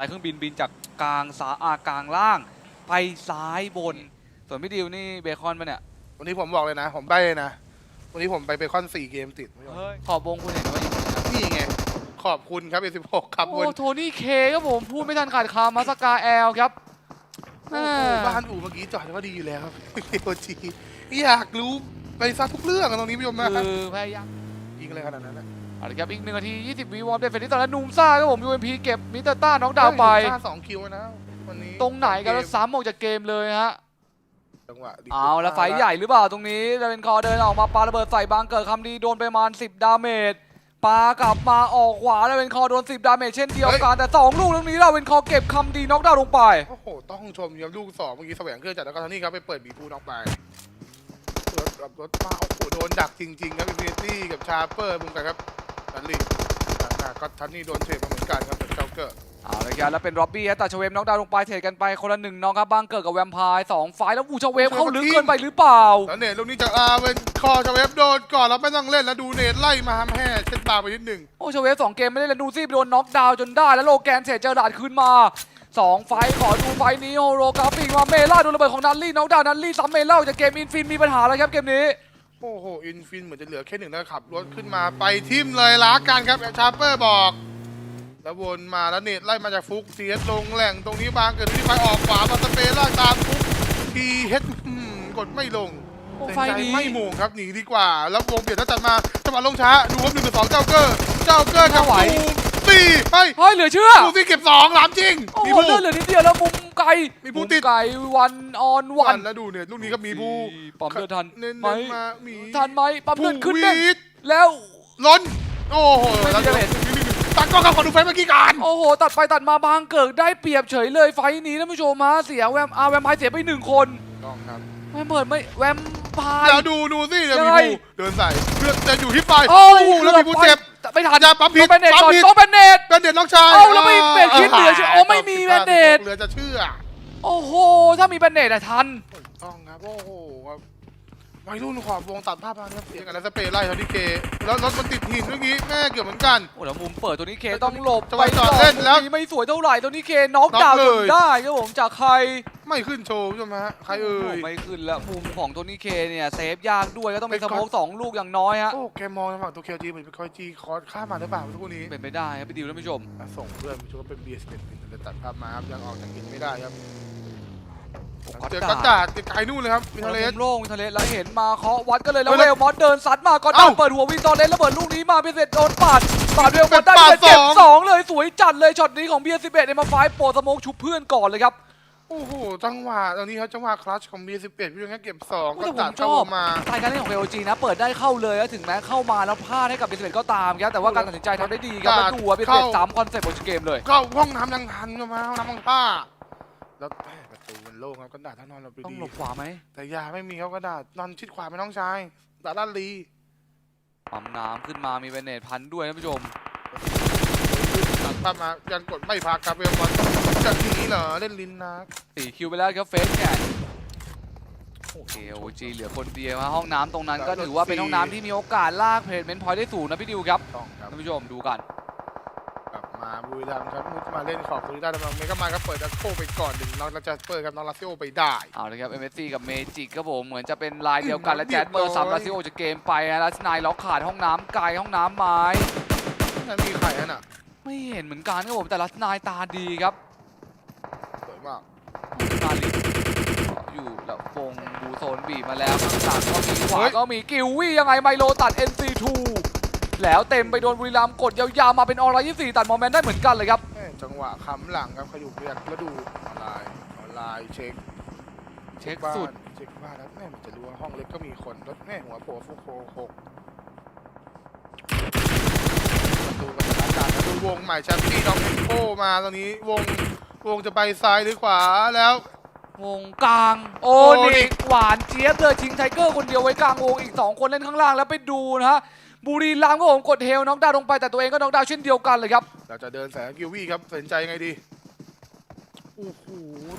ไปเครื่องบินบินจากกลางสาอากลางล่าง ไปซ้ายบน ส่วนพี่ดิวนี่เบคอนปะเนี่ยวันนี้ผมบอกเลยนะ ผมใบ้เลยนะ วันนี้ผมไปเบคอนสี่เกมติดไม่ยอมเฮ้ยขอบวงคุณเห็นว่าอย่างนี้นะนี่ไง ขอบคุณครับเอสิบหกครับโอ้บนโทนี่เคครับผมพูดไม่ทันขาดคำมาสกาแอลครับโอ้โหบ้านอู่เมื่อกี้จอดก็ดีอยู่แล้วครับโอจีอยากรู้ไปซะทุกเรื่องอะตรงนี้พี่ชมนะคือพยายามยิงอะไรขนาดนั้นนะ เอาละครับอีกหนึ่งนาที 20 วิวอร์มเดฟเฟนที่ตอนนั้นนูมซ่าครับผม UMP เก็บมิสเตอร์ต้าน็อกดาวน์ไปค่าสองคิวนะวันนี้ตรงไหนกันแล้วซ้ำออกจากเกมเลยฮะ จังหวะดีเอาแล้วไฟท์ใหญ่หรือเปล่าตรงนี้ดาเวนคอร์เดินออกมาปาระเบิดใส่บางเกิดคำดีโดนไปประมาณ 10 ดาเมจปากลับมาออกขวาดาเวนคอร์โดน 10 ดาเมจเช่นเดียวกันแต่ 2 ลูกตรงนี้ดาเวนคอร์เก็บคำดีน็อกดาวน์ลงไป โอ้โห ต้องชมครับลูกสองเมื่อกี้แสวงเครื่องจัดแล้วก็ทางนี้ครับไปเปิดบีพูนออกไปรถกับรถมาโอ้โหโดนดักจริงๆครับอินฟินิตี้กับชาร์เปอร์มุมกันครับ ทันลีก็ทันนี่โดนเทรดมาเหมือนกันครับกับเจ้าเกอร์เอาเลยครับแล้วเป็นร็อบบี้แต่ชเวฟน็อกดาวน์ลงไปเทรดกันไปคนละหนึ่งน้องครับบางเกิดกับแวมไพร์สองไฟล์แล้วอูชเวฟเข้าลึกเกินไปหรือเปล่า แล้วเนตลูกนี้จากอาเวนคอชาเวฟโดนก่อนแล้วไม่ต้องเล่นแล้วดูเนตไล่มาทำแห่เช่นตาไปนิดหนึ่งโอ้ชเวฟสองเกมไม่ได้แล้วดูซี่โดนน็อกดาวน์จนได้ แล้วโลแกนเสียเจอราดคืนมาสองไฟล์ขอดูไฟล์นี้โฮโรกราฟิกมาเมล่าโดนระเบิดของนันลี่น็อกดาวน์นันลี่ซ้ำเมล่าจากเกมอินฟินมีปัญหาแล้วครับเกมนี้ โอ้โห อินฟินเหมือนจะเหลือแค่หนึ่งแล้วขับรถขึ้นมาไปทิมเลยล้ากันครับชาร์เปอร์บอก แล้ววนมาแล้วเนตไล่มาจากฟุกเสียลงแหล่งตรงนี้บางเกิดที่ไปออกขวามาสเปรล่ากตามฟุกทีเฮดกดไม่ลงโอ้เต็มไฟใจนี้ไม่โมงครับหนีดีกว่า แล้ววงเปลี่ยนแล้วจัดมาจังหวะลงช้าดูครับหนึ่งต่อสองเจ้าเกอร์เจ้าเกอร์กับปูสี่เฮ้ยเฮ้ยเหลือเชื่อปูสี่เก็บสองหลามจริง โอ้มีโหผู้เลือดเหลือนิดเดียวแล้วมุม ไกลมีผู้ติดมุไกลวันออนวัวันนแล้วดูเนี่ยลูกนี้ก็มีผู้ปั๊มเลือดทันเน้นไหมๆมาหมีทันไหมปั๊มเลือดขึ้นผู้เด้งวีดแล้ว ล้นโอ้โหไม่มีแล้วดาเมจ ตัดกล้องกับขอดูไฟเมื่อกี้กันโอ้โห ตัดไปตัดมาบางเกิดได้เปรียบเฉยเลยไฟท์นี้ท่านผู้ชมมาเสียแวมอาแวมไพร์เสียไปหนึ่งคนต้องครับ แวมเปิดไม่แวมไพร์ แล้วดูดูสิเดี๋ยวยังมีไงผู้เดินใส่เพื่อจะอยู่ที่ไฟโอ้โอ้โหแล้วมีผู้เจ็บ ไม่ทันอย่าปั๊มผิดโดนแบนเนตปั๊มก่อนผิดโดนแบนเนตแบนเด็ดน้องชายเอ้าแล้วไม่เบรกคิดเหลือเชื่อโอ้ไม่มีแบนเดดเหลือจะเชื่อโอ้โห ถ้ามีแบนเนตอะทันต้องครับโอ้โหครับวัยรุ่นขอบวงตัดภาพมาครับเสียงกันแล้วสเปรย์ไล่เขาที่เคแล้วรถมันติดหินเมื่อกี้แม่เกือบเหมือนกัน โอ้แล้วมุมเปิดตัวนี้เคต้องหลบจังหวะจอดเล่นแล้วมุมไม่สวยเท่าไหร่ตัวนี้เคน็อกน็อกดาวน์เลจยนได้ครับผมจากใคร ไม่ขึ้นโชว์ใช่ไหมฮะใครเอ่ย ไม่ขึ้นแล้วมุมของตัวนี้เคเนี่ยเซฟยากด้วยก็ต้องมีเป็สนโมกสองลูกอย่างน้อยฮะโอ้แกมองทางฝั่งตัวเคจีเหมือนเป็นคอยจีคอร์สข้ามมาหรือเปล่าทุกคนนี้เป็นไปได้ครับพี่ดิวท่านผู้ชมอะส่งเพื่อนไปช่วยเป็นเบียร์สเปนจะตัดภาพมาครับยังออกจากกินไม่ได้ครับเจอกัดดาดไกลๆนู่นเลยครับวินเทเลสมุมโล่งวินเทเลสแล้วเห็นมาเคาะวัดก็เลยแล้วเฮ้ยเวลมอสเดินซัดมาก็ดัเอ้านเปิดหัววินตอนเลนระเบิดลูกนี้มาเบียร์เสร็จโดนปาดปาดเวลมอสได้เป็นปาดเจ็บสองสองเลยสวยจัดเลยช็อตนี้ของเบียร์สิบเอ็ดในมาไฟล์โปรสโมกชุบเพื่อนก่อนเลยครับ โอ้โห จังหวะตอนนี้ครับจังหวะคลัตชของ B11 พี่ยังแค่เก็บ2โอ้ก็แต่ผมตัดชเข้าอบมาสไตล์การเล่นของ LG นะ เปิดได้เข้าเลยแล้วถึงแม้เข้ามาแล้วพลาดให้กับเบียร์สิบเอ็ดก็ตามครับแต่ว่าการตัดสินใจทำได้ดีครับแล้วดูว่าเบียร์สิบเอ็ดเข้าสามคอนเซ็ปต์บนเกมเลย ก็ห้องน้ำยังทันก็มาห้องน้ำห้องผ้าแล้วแม่ประตูมันโล่งครับก็ดาดท่านนอนเราไปต้องดีหลบขวาไหมแต่ยาไม่มีครับก็ดาดนอนชิดขวาไม่น้องชายดาดด้านลีปั๊มน้ำขึ้นมามีเบนเนตพันด้วยท่านผู้ชมตัดภาพมายังกดไม่พักครับเวลบอล จะหนีเหรอ เล่นลินนะสี่คิวไปแล้วครับเฟสเนี่ยโอเคโอจีเหลือคนเดียวฮะห้องน้ำตรงนั้นก็ถือว่าเป็นห้องน้ำที่มีโอกาสลากเพจเมนต์พอยต์ได้สูงนะพี่ดิวครับต้องครับท่านผู้ชมดูกันกลับมาบุรีรัมย์ครับมุดมาเล่นขอบบุรีรัมย์เมกามาก็เปิดดักโคไปก่อนหนึ่งน้องจะเปิดกับน้องลาซิโอไปได้เอาเลยครับ MSC กับเมจิกครับผมเหมือนจะเป็นลายเดียวกันและแจ๊ดเบอร์สามลาซิโอจากเกมไปฮะแล้วสไนายล็อกขาดห้องน้ำไกลห้องน้ำไม้นั่นมีใครนั่นอะไม่เห็นเหมือนกันครับผมแต่ลัสนายตาดีครับสวย มากนาลิอยู่แล้ววงบูโซนบีบมาแล้วข้างหลังก็มีขวาก็มีกิววี่ยังไงไมโลตัด NC2 แล้วเต็มไปโดนบุรีรัมย์กดยาวๆมาเป็นออร์ยี่สี่ตัดโมเมนต์ได้เหมือนกันเลยครับแม่จังหวะค้ำหลังครับขยุกเรียกแล้วดูออนไลน์ออนไลน์เช็คเช็คบ้านสุดเช็คบ้านแล้วแม่มันจะรู้ว่าห้องเล็กก็มีคนรถแม่หัวโผล่ฟุกโคหกดูบรรยากาศแล้วดูวงใหม่แชมปี้น้องเอ็นโฟมาตอนนี้วง วงจะไปซ้ายหรือขวาแล้ว วงกลาง โอโอนินิกกหวานเจี๊ยบเลยทิ้งไทเกอร์คนเดียวไว้กลางวงอีก 2 คนเล่นข้างล่างแล้วไปดูนะฮะบุรีรัมย์ก็ผมกดเฮลน็อกดาวน์ลงไปแต่ตัวเองก็น็อกดาวน์เช่นเดียวกันเลยครับเราจะเดินแสงกิววี่ครับตัดสินใจไงดีโอ้โห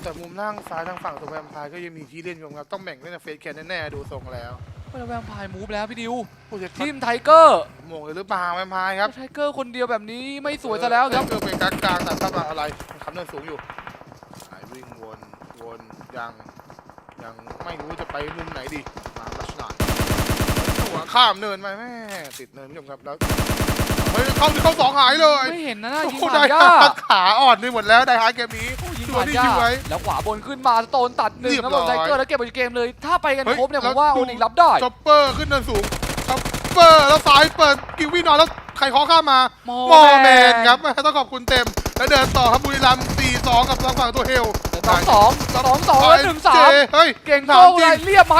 แต่มุมล่างซ้ายทางฝั่งตัวแวมไพร์ก็ยังมีที่เล่นอยู่ครับต้องแบ่งเล่นกับเฟสแคนแน่ๆดูทรงแล้ว แล้วแวมไพร์มูฟแล้วพี่ดิวโอ้ยทีมไทเกอร์โมงเลยหรือเปล่าแวมไพร์ครับไทเกอร์คนเดียวแบบนี้ไม่สวยซะแล้วครับเออเป็นกลางกลางๆแต่ถ้ามาอะไรคเนินสูงอยู่หายวิ่งวนวนยังยังไม่รู้จะไปมุมไหนดีมาลักษณะหัวข้ามเนินไปแม่ติดเนินผู้ชมครับแล้ว เฮ้ยเข้าเข้าสองหายเลยไม่เห็นนะน่าโอ้ยิงโหผ่าได้นย่าขาอ่อนไปหมดแล้วได้ฮาร์ดเกมนี้ยิงตัวผ่านที่ย่ายิงไว้ แล้วขวาบนขึ้นมาสโตนตัดหนึ่งเรียบแล้วร้บอยนไซเกอร์แล้วเก็บไปเกมเลย ถ้าไปกันเฮ้ยครบเนี่ยผแล้วมว่าดู โอนิกรับได้จ็อปเปอร์ขึ้นเนินสูงจ็อปเปอร์แล้วซ้ายเปิดกิววี่นอนแล้วใครเคอข้ามมาโมโมแมนครับแม่ต้องขอบคุณเต็ม แล้วเดินต่อครับบุรีรัมย์4-2กับทางฝั่งตัวเฮลสองสองสองสองแล้วหนึ่งสามเฮ้ยเก่งถาโต้มจริเลงยเรียบไหม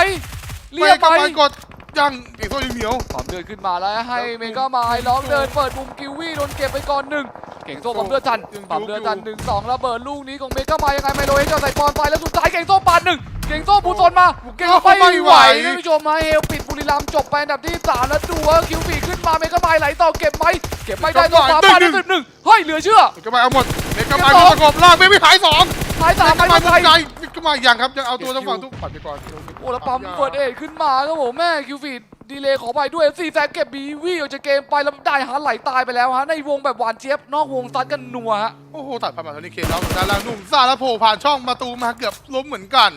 เรีไม่ยบไหกำมลังกด ยังเก่งโซ่ยังเหนียว ความเดินขึ้นมาแล้วให้เมกาไมล์ล็อกเดินเปิดมุมกิววี่โดนเก็บไปก่อนหนึ่งเก่งโซ่ปั๊มเลือดทันปั๊มเลือดทันหนึ่งสองระเบิดลูกนี้ของเมกาไมล์ยังไงไมโลเอชจะใส่บอลไปแล้วสุดท้ายเก่งโซ่ปาดหนึ่งเก่งโซ่บูซนมา เก่งไม่ไหวท่านผู้ชมมาเฮลปิดบุรีรัมย์จบไปอันดับที่สามแล้วดูว่าคิวฟีขึ้นมาเมกาไมล์ไหลต่อเก็บไหมเก็บไม่ได้ตัวขวาปาดได้สิบหนึ่งเฮ้ยเหลือเชื่อเมกะไมเอาหมดเมกะไมประกบล่างไม่ไม่หายสองท้ายเมสามกะไม่ไมเป็นมุไรมไกลเมกะไมยังครับยังเอาตัวทางฝั่งทุกปัดไปก่อนโอ้แล้วปั๊มเฟิร์สเอขึ้นมาครับผมแม่คิวฟีดีเลยขอไปด้วยสี่แซกเก็บบีวี่ออกจากเกมไปแล้วได้ฮะไหลตายไปแล้วฮะในวงแบบหวานเจี๊ยบนอกวงซัดกันนัวฮะโอ้โหตัดผ่านมาทางนี้เคนแล้วด้านล่างหนุ่มซาแล้วโผล่ผ่านช่องประตูมาเกือบล้มเหมือนกัน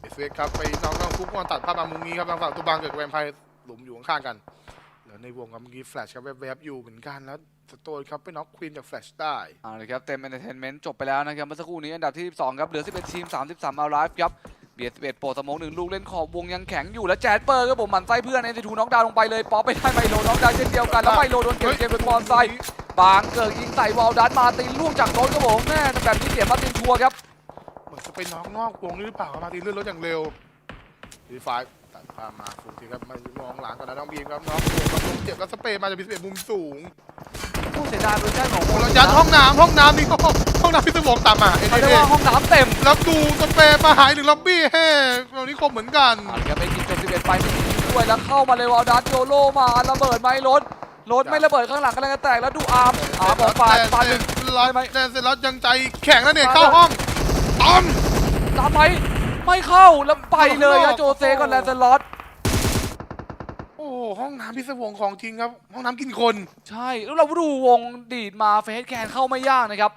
เอสเวครับไปน้องน้องฟุกมาตัดภาพมามุมนี้ครับทางฝั่งตัวบางเกิดกับแวมไพร์หลุมอยู่ข้างๆกันแล้วในวงครับเมื่อกี้แฟลชครับแวบๆอยู่เหมือนกันแล้วสโตนครับไปน็อกควีนจากแฟลชได้เอาละครับเต็มเอนเตอร์เทนเมนต์จบไปแล้วนะครับเมื่อสักครู่นี้อันดับที่12ครับเหลือ11ทีม33เอาไลฟ์ครับ เบียด11โปรสโมองหนึ่งลูกเล่นขอบวงยังแข็งอยู่แล้วแจ๊ดเปอร์ครับผมหมันไส้เพื่อนเอ็นทูน็อกดาวน์ลงไปเลยป๊อปไปได้ไมโลน็อกดาวน์เช่นเดียวกันแล้วไมโลโดนเก็บเกมเป็นบอลไซบางเกิดยิงใส่วอลดันมาตินล่วงจากรถครับผมแม่แบบนี้เสียมาตินทัวร์ครับเหมือนจะไปน็อกนอกวงนี่หรือเปล่าครับมาตีเลื่อนรถอย่างเร็วดีไฟ ตัดภาพมาฟูทีครับมามองหลังกันนะน้องบีมครับน้องโดนกระโดดเจ็บแล้วสเปรย์มาจากพิเศษมุมสูงผู้เสียดายเวอร์ชันของโอ้แล้วยัดห้องน้ำห้องน้ำนี่ก็ห้องน้ำพิศวงตามมาเอ็นเขาเอเรียกว่าห้องน้ำเต็มแล้วดูสเปรย์มาหายหนึ่งล็อบบี้เฮ้ตรงนี้คมเหมือนกันเอาละครับไปกินจน11ไปไม่กินด้วยแล้วเข้ามาเลยวอลดันโยโลมาระเบิดไหมรถรถไม่ระเบิดข้างหลังกำลังจะแตกแล้วดูอาร์มอาร์มออกปาดปาดหนึ่ง ร้อยแต่เสร็จแล้วยังใจแข็งแล้วเนี่ยเข้าห้องต้อม ตามไหม ไม่เข้าแล้วไปเลยอะโจเซก่อนแลนด์สล็อตโอ้โหห้องน้ำพิศวงของจริงครับ ห้องน้ำกินคนใช่แล้วเราดูวงดีดมาเฟสแคนเข้าไม่ยากนะครับ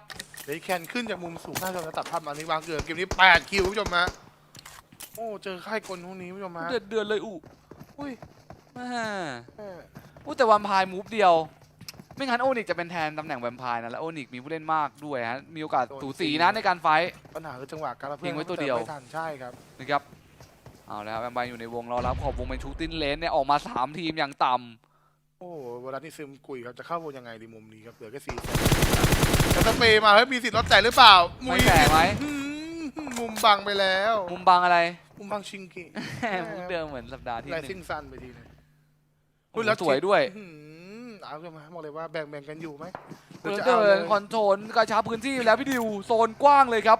เฮ้ยแคนขึ้นจากมุมสูงน่าจะตัดภาพมาในวางเกิดเกมนี้ 8 คิวคุณผู้ชมฮะโอ้เจอค่ายกลพวกนี้คุณผู้ชมฮะเดือดเดือดเลยอุอุ้ยแม่แม่อู้แต่แวมไพร์มูฟเดียว ไม่งั้นโอนิกจะเป็นแทนตำแหน่งแวมไพร์นะแล้วโอนิกมีผู้เล่นมากด้วยฮะมีโอกาสสูสีนะในการไฟท์ ปัญหาคือจังหวะการรับทิ้งไว้ตัวเดียว ไม่ทันใช่ครับนะครับเอาแล้วครับแวมไพร์อยู่ในวงรอรับขอบวงเป็นชูตินเลนเนี่ยออกมา3ทีมอย่างต่โอ้เวลาที่ซึมกุยครับจะเข้าวงยังไงดีมุมนี้ครับเหลือแค่สี่แต่สเปรย์มาเฮ้ยมีสิทธิ์รถแตกหรือเปล่าำไม่แตกไหมอืมมุมบังไปแล้วมุมบังอะไรมุมบังชิงกิมุมเดิมเหมือนสัปดาห์ที่ไลหซินึ่งงซันไปทีนึงโอ้โหสวยด้วย อื้อหือ เอาขึ้นมาบอกเลยว่าแบ่งแบ่งๆกันอยู่ไหมหเดิรือนจะเอาเดิเลยนคอนโทรลกระชับพื้นที่อยู่แล้วพี่ดิวโซนกว้างเลยครับ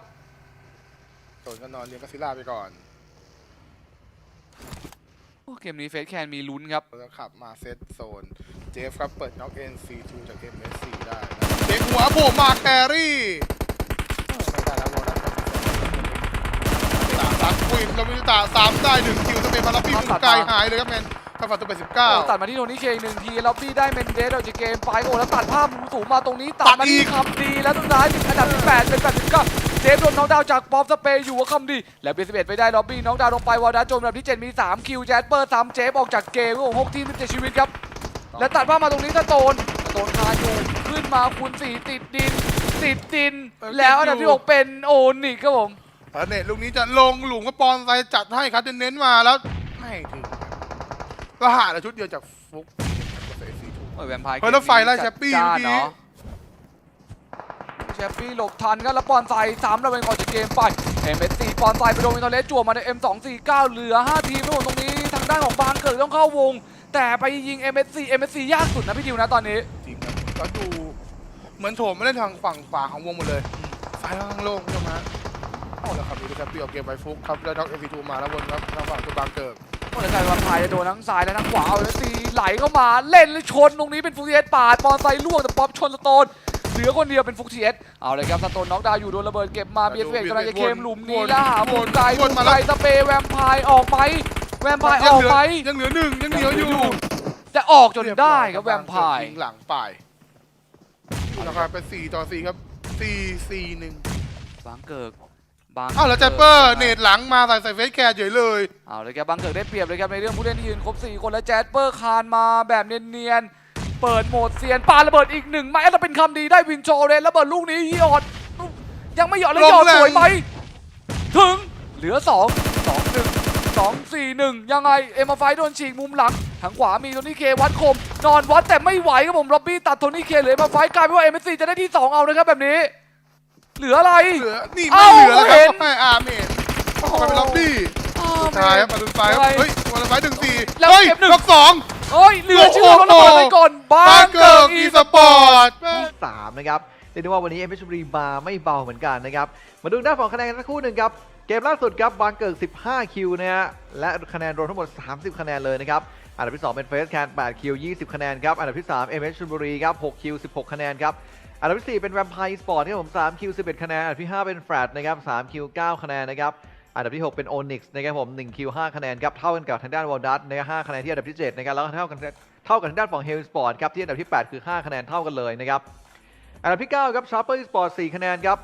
โดนกันนอนเลี้ยงกัสซิลล่าไปก่อนโอ้เกมนี้เฟสแคนมีลุ้นครับ แล้วขับมาเซตโซน เจฟครับเปิดน็อก NC2 จาก MS4 ได้นะเด็กหัวโผล่มาแครี่เออไม่ได้แล้วโวนัสตาตัดควินแล้วมิตาสามได้หนึ่งคิวสเปนมาแล้วพี่มุมไกลหายเลยครับแมน ข้าฝันตัวไปสิบเก้าโอ้ตัดมาที่โทนี่เคอีกหนึ่งทีล็อบบี้ได้เมนเดสออกจากเกมไปโอ้แล้วตัดภาพมุมสูงมาตรงนี้ตัดมาที่คำดีแล้วสุดท้ายถึงอันดับที่แปดเป็นแปดสิบเก้าเจฟโดนน็อกดาวน์จากป๊อปสเปย์อยู่ว่าคำดี แล้วเบสเบไปได้ล็อบบี้น็อกดาวน์ลงไปวอลดัสโจมอันดับที่เจ็ดมีสามคิวแจสเปอร์สามเจฟออกจากเกมโอ้โหหกทีมสิบเจ็ดชีวิตครับ และตัดภาพมาตรงนี้สโตนสโตนคาอยู่ขึ้นมาคูณสี่ติดดิน ติดดินแล้วอันดับที่หกเป็นโอนิกครับผมแล้วเน็ตลูกนี้จะลงหลุมก็ปอนไซจัดให้ครับเน้นๆมาแล้วไม่ถึง ก็หาละชุดเดียวจากฟุกโอ้ยแวมไพร์เฮ้ยแล้วไฟไล่แชปปี้จ้าเมื่อกี้เนาะแชปปี้หลบทันครับแล้วปอนไซสามระเวนก่อนจากเกมไปเอ็มเอสซีปอนไซไปโดนวินเทอร์เลสจั่วมาใน M249 เหลือ5ทีมทั้งหมดตรงนี้ทางด้านของบางเกิดต้องเข้าวง แต่ไปยิง MSC MSC ยากสุดนะพี่ดิวนะตอนนี้ จริงครับก็ดูเหมือนโถมไม่ได้ทางฝั่งขวาของวงหมดเลยซ้ายข้างโล่งใช่ไหมโอ้แล้วครับดูแชปปี้เอาเกมไปฟุกครับแล้วด็อกเอฟทูมาแล้ววนครับทางฝั่งตัวบางเกิด โอ้แล้วกลายเป็นว่าพายจะโดนทั้งซ้ายและทั้งขวาเอาแล้วตีไหลเข้ามาเล่นแล้วชนตรงนี้เป็นฟุกเทียสปาดปอนไซล่วงแต่ป๊อปชนสโตนเหลือคนเดียวเป็นฟุกเทียสเอาเลยครับสโตนน็อกดาวน์อยู่โดนระเบิดเก็บมาเบียดเวกกำลังจะเคลมหลุมนี้แล้วหามุมไกลมุมไกลสเปย์แวมไพร์ออกไหมแวมไพร์ออกไหมยังเหลือหนึ่งยังเหลืออยู่จะออกจนได้ครับแวมไพร์ยิงหลังป่ายราคาเป็นสี่ต่อสี่ครับสี่สี่หนึ่งบางเกิก บางอ้าวแล้วแจปเปอร์เนตหลังมาใส่ใส่เฟสแคร์เฉยเลยเอาเลยครับบางเกิกได้เปรียบเลยครับในเรื่องผู้เล่นที่ยืนครบ4คนและแจสเปอร์คานมาแบบเนียนๆเปิดโหมดเซียนปาระเบิดอีกหนึ่งไม้แล้วเป็นคำดีได้วินโชเรนระเบิดลูกนี้หยอดยังไม่หยอดเลยหยอดสวยไหมถึงเหลือ 2 2 1 2 4 1 ยังไง เอ็มไฟโดนฉีกมุมหลังทางขวามีโทนี่เควัดคม นอนวัดแต่ไม่ไหวครับผมล็อบบี้ตัดโทนี่เคเหลือเอ็มไฟกลายเป็นว่าเอ็มซีจะได้ที่ 2 เอานะครับแบบนี้ เหลืออะไร เหลือนี่เอ้าไม่เหลือแล้วคเห็รับน ไม่อาเมนออกมาเป็นล็อบบี้อ้าวสุดท้ายครับมาดูไฟครับยังไงเฮ้ยวันละไฟหนึ่งสี่แล้วเฮ้ยเก็บหนึ่ง ล็อกสอง เฮ้ยเหลือเชื่อว่าระเบิดไปก่อนบ้าบางงเกิเกิร์กกอีอีสสปปออร์ร์ตตที่สามนะครับเรียกได้ว่าวันนี้เอ h ช b รีมาไม่เบาเหมือนกันนะครับ มาดูด้านฝั่งคะแนนกันสักครู่หนึ่งครับ เกมล่าสุดครับบางเกิก15 คิวนะฮะ และคะแนนรวมทั้งหมด 30 คะแนนเลยนะครับ อันดับที่ 2 เป็นเฟสแคน8คิว 20 คะแนนครับ อันดับที่ 3 m อชลบุรีครับ 6 คิว 16 คะแนนครับ อันดับที่ 4 เป็นแวมไพร์สปอร์ตครับผม3คิว11 คะแนน อันดับที่ 5 เป็นแฟลตนะครับ3คิว9คะแนนนะครับ อันดับที่ 6 เป็นโอนิกส์นะครับผม1คิว5คะแนนครับ เท่ากันกับทางด้านวอลดัสนะครับ5คะแนนที่อันดับที่ 7 นะครับ แล้วก็เท่ากันเท่ากันทางด้านฝั่งเฮลสปอร์ตครับที่อันดับที่ 8 คือ 5 คะแนนเท่ากันเลยนะครับ อันดับที่ 9 ครับชาร์เปอร์สปอร์ต4คะแนนครับ